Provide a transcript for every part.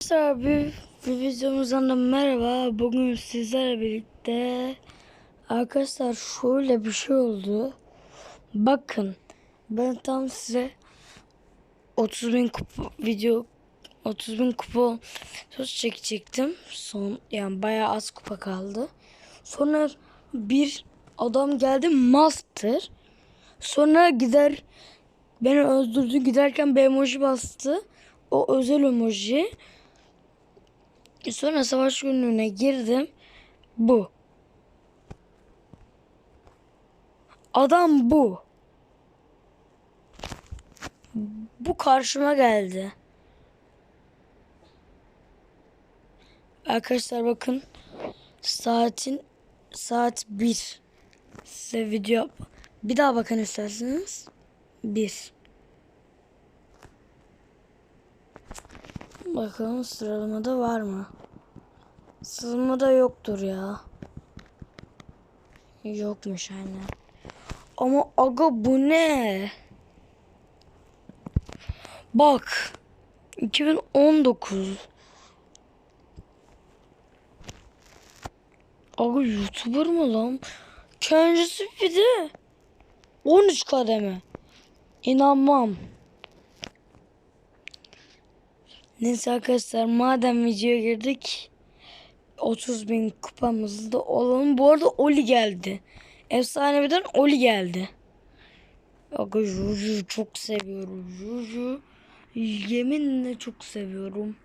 Arkadaşlar bir, bir videomuzdan da merhaba. Bugün sizlerle birlikte arkadaşlar şöyle bir şey oldu. Bakın ben tam size 30 bin kupa video 30 bin kupa söz çekecektim. Son yani bayağı az kupa kaldı. Sonra bir adam geldi master. Sonra gider beni öldürdü giderken bir emoji bastı. O özel emoji. Sonra savaş günlüğüne girdim. Bu. Adam bu. Bu karşıma geldi. Arkadaşlar bakın. Saatin saat 1. Size video yap. Bir daha bakın isterseniz. 1. Bakalım sıralamada var mı? Sıralamada yoktur ya. Yokmuş aynen. Ama aga bu ne? Bak. 2019. Aga YouTuber mı lan? Kendisi bir de 13 kademe. İnanmam. Neyse arkadaşlar madem videoya girdik 30 bin kupamızda olalım. Bu arada Oli geldi. Efsaneviden Oli geldi. Aga Juju çok seviyorum. Juju yeminle çok seviyorum.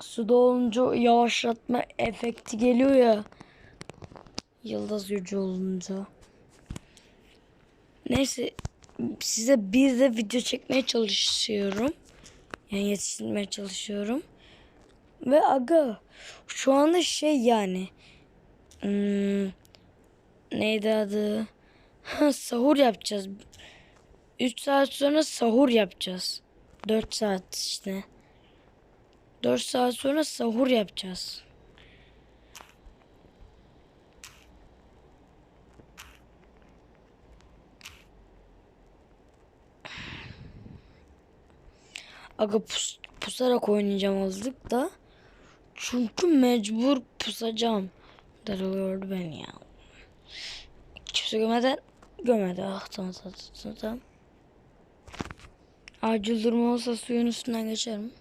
Suda olunca yavaşlatma efekti geliyor ya. Yıldız gücü olunca. Neyse size bir de video çekmeye çalışıyorum. Yani yetiştirmeye çalışıyorum. Ve aga şu anda şey yani hmm, neydi adı? Sahur yapacağız. 3 saat sonra sahur yapacağız. 4 saat işte. 4 saat sonra sahur yapacağız. Aga pus, pusarak oynayacağım azlık da. Çünkü mecbur pusacağım. Daralıyordu ben ya. Kimse gömeden gömedi. Ah tamam tamam tamam. Acil durum olsa suyun üstünden geçerim.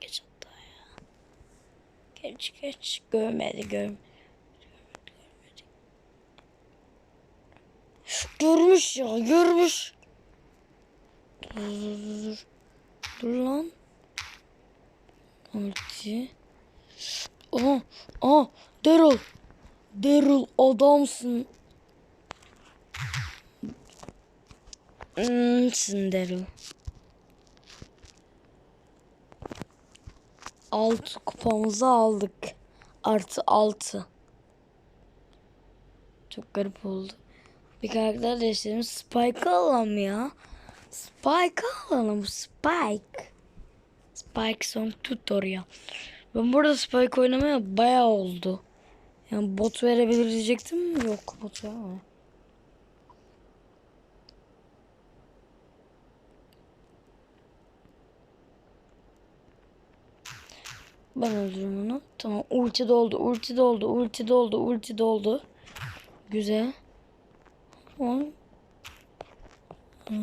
Geç hatta ya. Geç geç. Görmedi gör. Görmüş ya görmüş. Dur dur lan. Ulti. Aha. Aha. Daryl. Daryl adamsın. Sen Daryl. Altı kupamızı aldık. Artı altı. Çok garip oldu. Bir karakter değiştirelim. Spike alalım ya. Spike alalım. Spike. Spike son tutorial. Ben burada Spike oynamaya bayağı oldu. Yani bot verebilir diyecektim. Yok bot verme. Ben öldürürüm onu. Tamam ulti doldu, ulti doldu, ulti doldu, ulti doldu. Güzel. Tamam. Hı.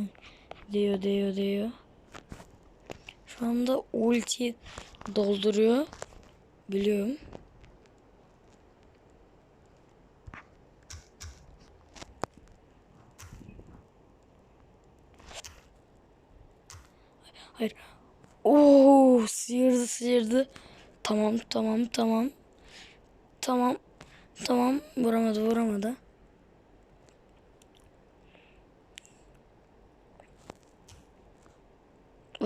Diyor, diyor, diyor. Şu anda ulti dolduruyor. Biliyorum. Hayır. Oo, sıyırdı sıyırdı. Tamam tamam tamam. Tamam. Tamam. Vuramadı vuramadı.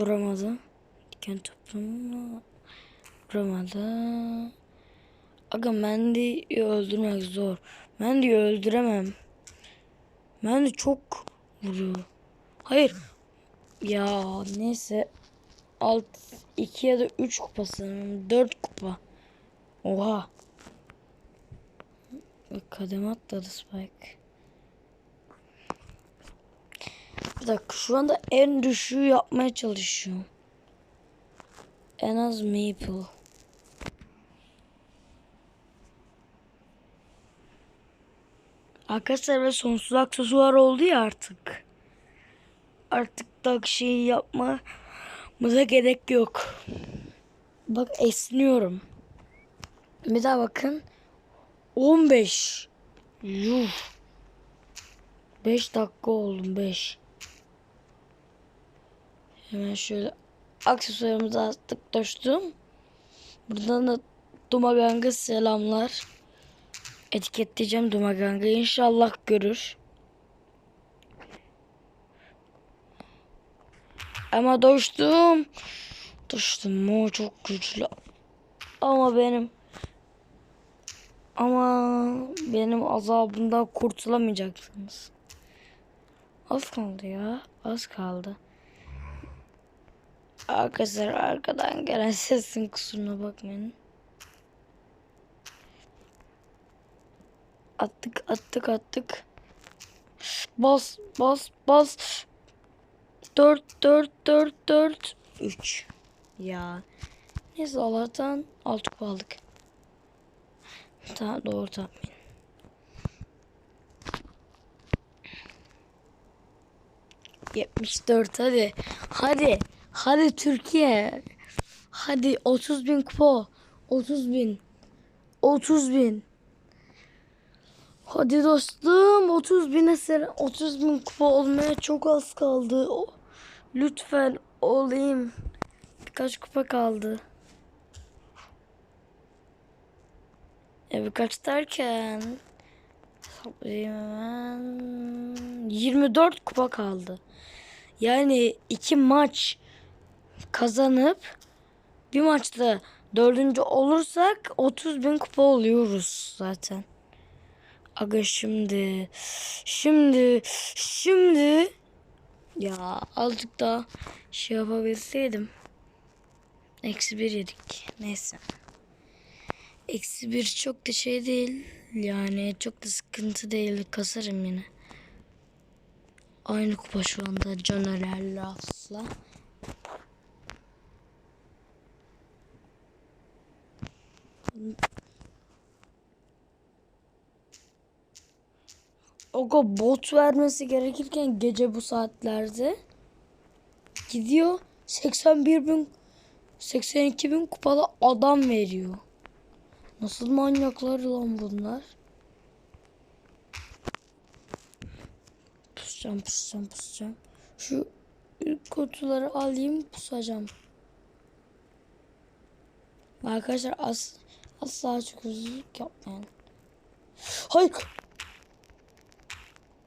Vuramadı. Diken toplumunu vuramadı. Aga Mendy'yi öldürmek zor. Mendy'yi öldüremem. Mendy çok vuruyor. Hayır. Ya neyse. Alt 2 ya da 3 kupa sanırım. 4 kupa. Oha. Kademe atladı Spike. Bir dakika şu anda en düşüğü yapmaya çalışıyorum. En az maple. Arkadaşlar ve sonsuz aksesuar oldu ya artık. Artık da şeyi yapmamıza gerek yok. Bak esniyorum. Bir daha bakın. 15. Yuh. 5 dakika oldu 5. Hemen şöyle aksesuarımızı attık dostum. Buradan da Dumagang'a selamlar. Etiketleyeceğim Dumagang'ı. İnşallah görür. Ama dostum. Dostum o çok güçlü. Ama benim ama benim azabımdan kurtulamayacaksınız. Az kaldı ya. Az kaldı. Arkadaşlar arkadan gelen sesin kusuruna bakmayın. Attık attık attık. Bas bas bas. 4 4 4 4 3. Ya. Neyse Allah'tan 6 kupa aldık. Tamam doğru tahmin. Yetmiş dört hadi. Hadi. Hadi Türkiye. Hadi 30 bin kupa. 30 bin. 30 bin. Hadi dostum 30 bin eser 30 bin kupa olmaya çok az kaldı. Lütfen olayım. Birkaç kupa kaldı. Ya birkaç derken hemen. 24 kupa kaldı. Yani iki maç kazanıp bir maçta dördüncü olursak 30 bin kupa oluyoruz zaten. Aga şimdi, şimdi, şimdi ya azıcık daha şey yapabilseydim. Eksi bir yedik. Neyse. Eksi bir çok da şey değil. Yani çok da sıkıntı değil. Kasarım yine. Aynı kupa şu anda Caner Laf'la. Oga bot vermesi gerekirken gece bu saatlerde gidiyor 81 bin 82 bin kupalı adam veriyor. Nasıl manyaklar lan bunlar? Pusacağım pusacağım pusacağım. Şu kutuları alayım pusacağım. Arkadaşlar az asla hızlılık yapmayın. Hayır.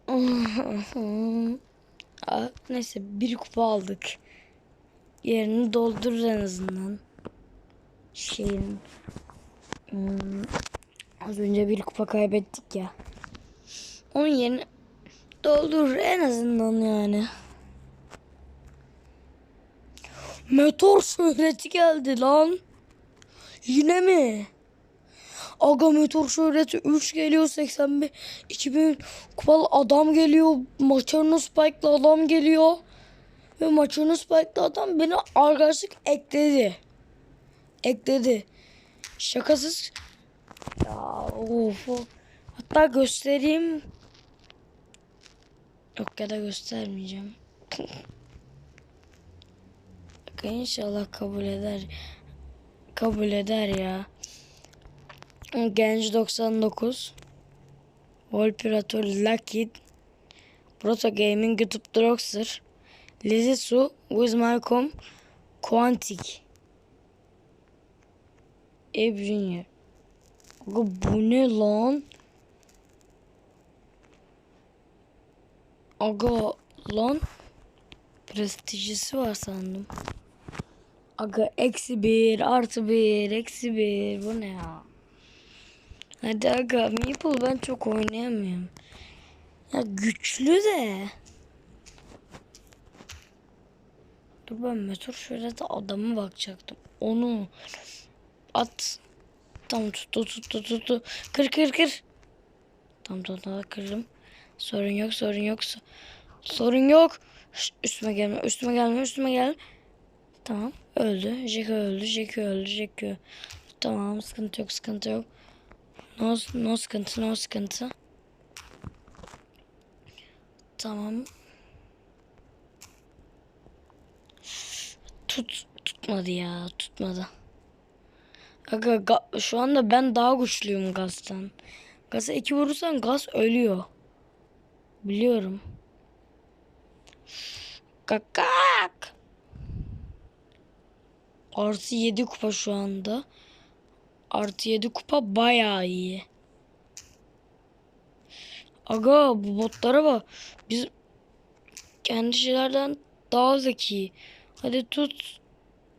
Aa, neyse bir kupa aldık. Yerini doldurur en azından. Şeyin Hmm, az önce bir kupa kaybettik ya. Onun yerini doldurur en azından yani. Meteor şöhreti geldi lan. Yine mi? Aga meteor şöhreti 3 geliyor 81 2000 kupalı adam geliyor. Maçarno Spike'lı adam geliyor. Ve Maçarno Spike'lı adam beni arkadaşlık ekledi. Ekledi. Şakasız. Ya of. Hatta göstereyim. Yok ya da göstermeyeceğim. İnşallah kabul eder. Kabul eder ya. Genç 99. Volpirator Lucky. Proto Gaming YouTube Droxer. Lizisu. Wizmarcom. Quantic. Abe Junior. Bu ne lan? Aga lan. Prestijisi var sandım. Aga eksi bir artı bir eksi bir bu ne ya? Hadi aga Maple ben çok oynayamıyorum. Ya güçlü de. Dur ben meteor şöyle de adamı bakacaktım. Onu at. Tamam tuttu tuttu tuttu. Kır kır kır. Tamam tamam kırdım. Sorun yok sorun yok. so- Sorun yok. Şşt, üstüme gelme, üstüme gelme, üstüme gel. Tamam, öldü. Jackie öldü, Jackie öldü, Jackie öldü. Tamam, sıkıntı yok, sıkıntı yok. No, no sıkıntı, no sıkıntı. Tamam. Tut, tutmadı ya, tutmadı. Aga, ga- şu anda ben daha güçlüyüm gazdan. Gaza iki vurursan gaz ölüyor. Biliyorum. Kakak. Artı 7 kupa şu anda. Artı 7 kupa bayağı iyi. Aga bu botlara bak. Biz kendi şeylerden daha zeki. Hadi tut.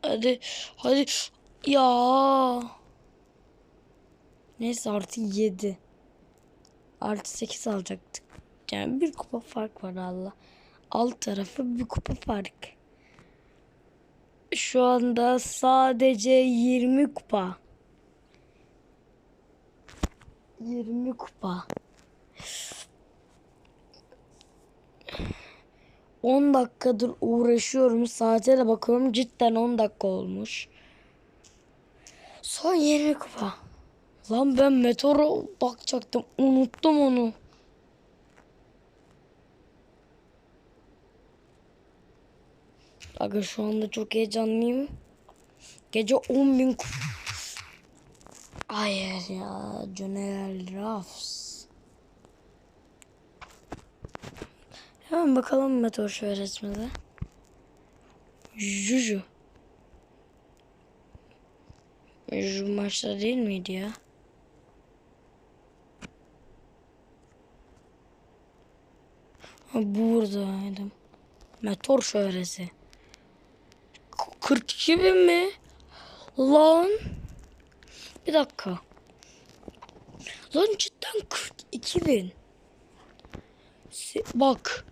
Hadi. Hadi. Ya. Neyse artı 7. Artı 8 alacaktık. Yani bir kupa fark var Allah. Alt tarafı bir kupa fark. Şu anda sadece 20 kupa. 20 kupa. 10 dakikadır uğraşıyorum. Saate de bakıyorum. Cidden 10 dakika olmuş. Son 20 kupa. Lan ben meteora bakacaktım. Unuttum onu. Aga şu anda çok heyecanlıyım. Gece 10 bin kupa. Hayır ya. General Ruffs. Hemen bakalım meteor şöhretmede. Juju. Juju maçta değil miydi ya? Buradaydım. Meteor şöhresi. K- 42 bin mi? Lan. Bir dakika. Lan cidden 42 bin. Se- Bak.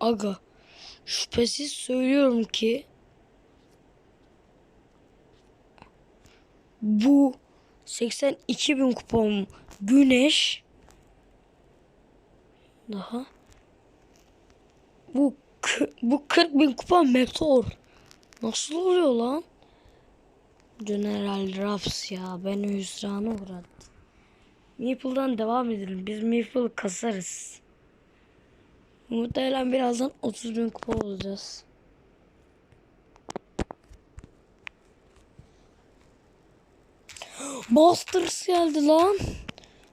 Aga. Şüphesiz söylüyorum ki bu 82 bin kupam güneş daha bu bu 40 bin kupa meteor nasıl oluyor lan General Ruffs ya beni hüsrana uğrattı Maple'dan devam edelim biz Maple kasarız Muhtemelen birazdan 30 bin kupa olacağız. Masters geldi lan.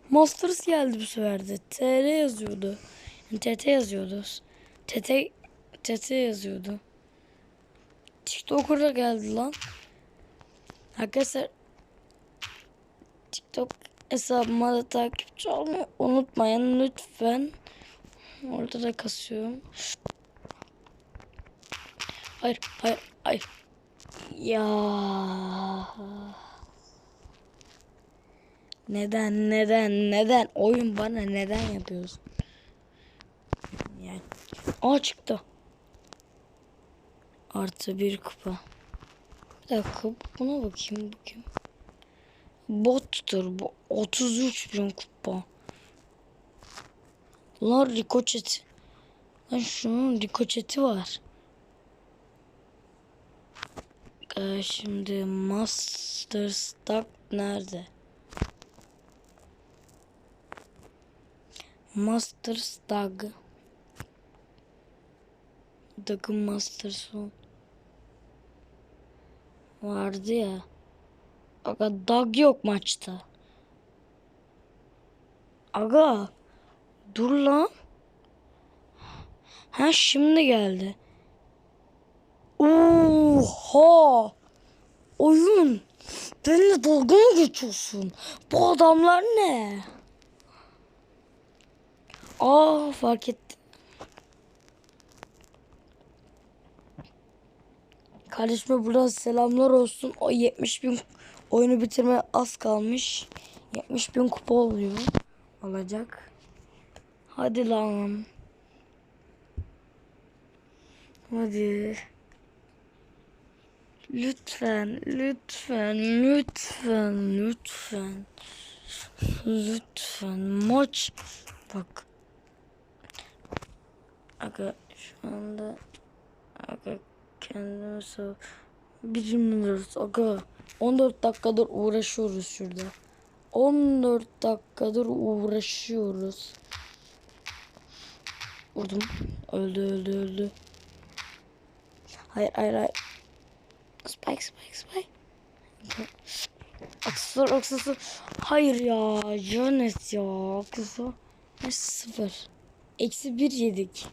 Masters geldi bu sefer de. TR yazıyordu. Yani TT yazıyordu. TT TT yazıyordu. TikToker geldi lan. Arkadaşlar TikTok hesabıma da takipçi olmayı unutmayın lütfen. Orada da kasıyorum. Hayır, hayır, hayır. Ya. Neden, neden, neden? Oyun bana neden yapıyorsun? Yani. Aa çıktı. Artı bir kupa. Bir dakika buna bakayım bakayım. Bottur bu. 33 bin kupa. Lan rikoçet. Lan şunun rikoçeti var. Ee, şimdi Master Stock nerede? Master Stock. Dag'ın Master Son. Vardı ya. Aga Dag yok maçta. Aga. Dur lan. Ha şimdi geldi. Oha! Oyun. Benimle dalga mı geçiyorsun? Bu adamlar ne? Aa fark ettim. Kardeşime buradan selamlar olsun. O 70 bin oyunu bitirmeye az kalmış. 70 bin kupa oluyor. Olacak. Hadi lan. Hadi. Lütfen, lütfen, lütfen, lütfen. Lütfen maç. Bak. Aga şu anda Aga kendimi sav... Bilmiyoruz aga. 14 dakikadır uğraşıyoruz şurada. 14 dakikadır uğraşıyoruz. Vurdum. Öldü öldü öldü. Hayır hayır hayır. Spike spike spike. Aksesuar aksesuar. Hayır ya. Jones ya. Aksesuar. Sıfır. Eksi bir yedik.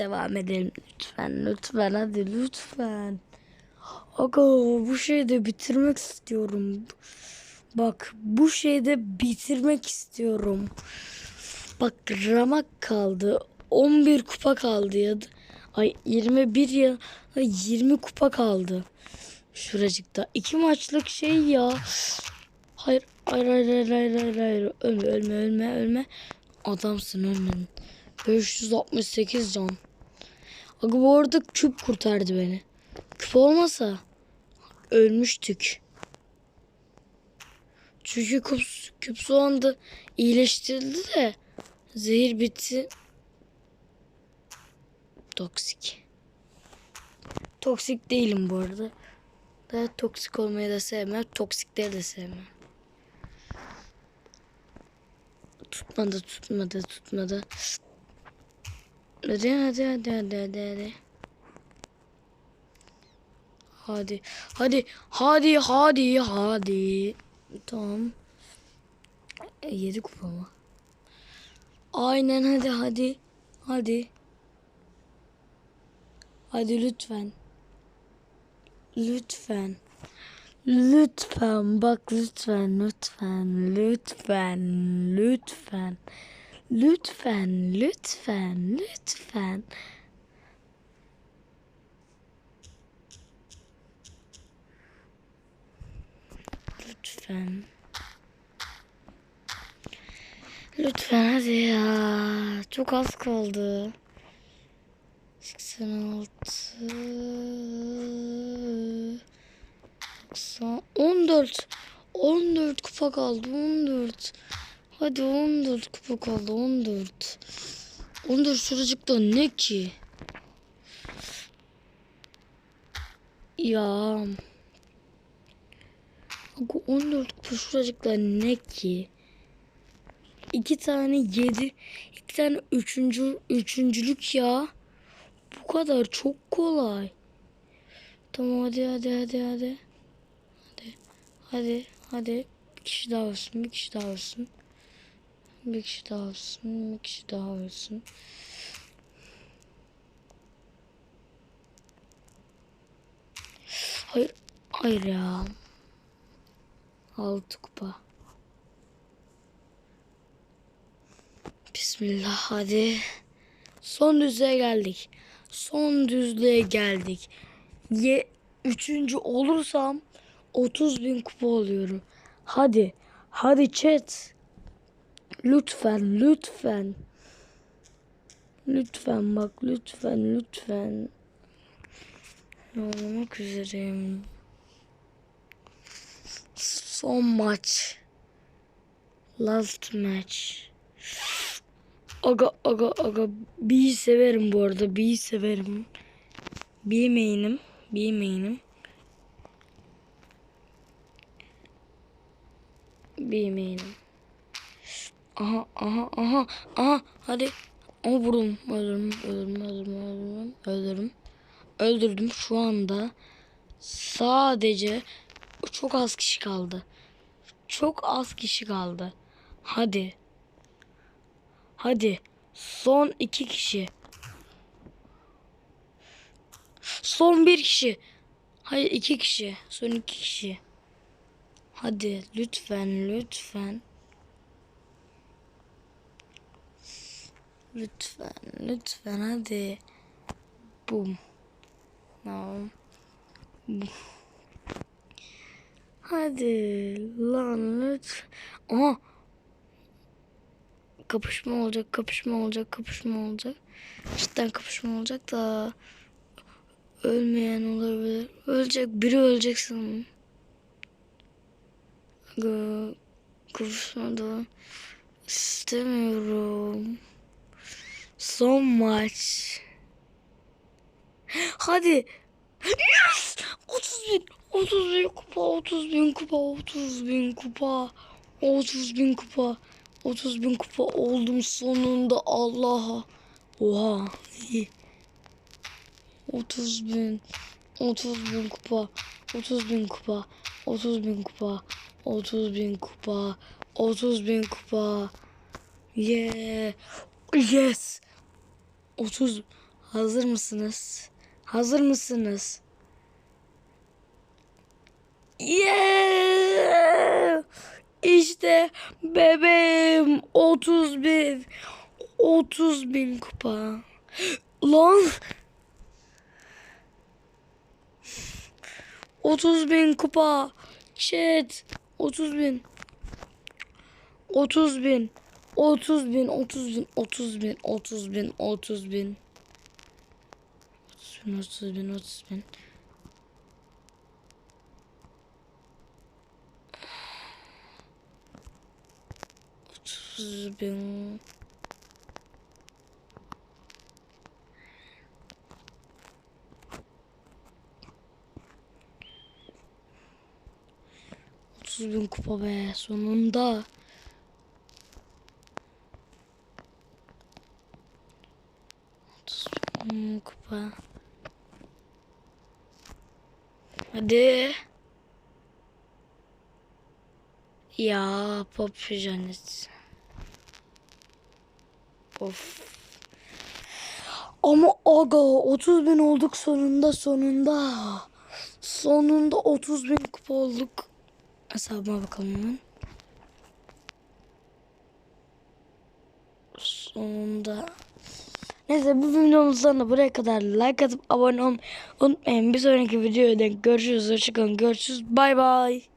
Devam edelim lütfen lütfen hadi lütfen. Aga bu şeyi de bitirmek istiyorum. Bak bu şeyi de bitirmek istiyorum. Bak ramak kaldı. 11 kupa kaldı ya ay 21 ya da 20 kupa kaldı. Şuracıkta. iki maçlık şey ya. Hayır hayır hayır hayır hayır hayır, hayır. Ölme ölme ölme ölme. Adamsın ölmedin. 568 can. Aga bu arada küp kurtardı beni. Küp olmasa ölmüştük. Çünkü küp, küp şu anda iyileştirildi de zehir bitti. Toksik. Toksik değilim bu arada. Daha toksik olmayı da sevmem. Toksikleri de sevmem. Tutmadı tutmadı tutmadı. Hadi hadi hadi hadi hadi hadi. Hadi hadi hadi hadi hadi. Tamam. E, yedi kupa mı? Aynen hadi hadi. Hadi. Hadi lütfen. Lütfen. Lütfen bak lütfen lütfen lütfen lütfen lütfen lütfen lütfen. Lütfen. Lütfen hadi ya. Çok az kaldı. 86 90 14 14 kupa kaldı 14 Hadi 14 kupa kaldı 14 14 şuracıkta ne ki Ya Aga 14 kupa şuracıkta ne ki İki tane yedi iki tane üçüncü üçüncülük ya bu kadar çok kolay. Tamam hadi hadi hadi hadi. Hadi hadi hadi. Bir kişi daha olsun bir kişi daha olsun. Bir kişi daha olsun bir kişi daha olsun. Hayır hayır ya. Altı kupa. Bismillah hadi. Son düzlüğe geldik. Son düzlüğe geldik. Ye, üçüncü olursam 30 bin kupa oluyorum. Hadi. Hadi chat. Lütfen. Lütfen. Lütfen bak. Lütfen. Lütfen. Olmak üzereyim. Son maç. Last match. Aga aga aga B'yi severim bu arada. B'yi severim. B main'im. B main'im. B main'im. Aha aha aha aha hadi. Ama vurdum. Öldürdüm. Öldürdüm. Öldürdüm. Öldürdüm. Öldürdüm. Öldürdüm. Şu anda sadece çok az kişi kaldı. Çok az kişi kaldı. Hadi. Hadi. Son iki kişi. Son bir kişi. Hayır iki kişi. Son iki kişi. Hadi lütfen lütfen. Lütfen lütfen hadi. Bum. Bum. Hadi lan lütfen. Aha kapışma olacak, kapışma olacak, kapışma olacak. Cidden kapışma olacak da ölmeyen olabilir. Ölecek, biri ölecek sanırım. Kapışma da İstemiyorum. Son maç. Hadi. Yes! 30 bin. 30 bin kupa. 30 bin kupa. 30 bin kupa. 30 bin kupa. 30 bin kupa oldum sonunda Allah'a. Oha. iyi. 30 bin. 30 bin kupa. 30 bin kupa. 30 bin kupa. 30 bin kupa. 30 bin kupa. Yeah. Yes. 30. Hazır mısınız? Hazır mısınız? Yeah. İşte bebeğim 30 bin. 30 bin kupa. Lan. 30 bin kupa. Chat. 30 bin. 30 bin. 30 bin, 30 bin, 30 bin, 30 bin, 30 bin. 30 bin, 30 bin, 30 bin. Otuz bin. Otuz bin kupa be sonunda. Bin kupa. Hadi. Ya pop janet. Of. Ama aga 30 bin olduk sonunda sonunda. Sonunda 30 bin kupa olduk. Hesabıma bakalım hemen. Sonunda. Neyse bu videomuzdan da buraya kadar like atıp abone olmayı unutmayın. Bir sonraki videoda görüşürüz. Hoşçakalın. Görüşürüz. Bay bay.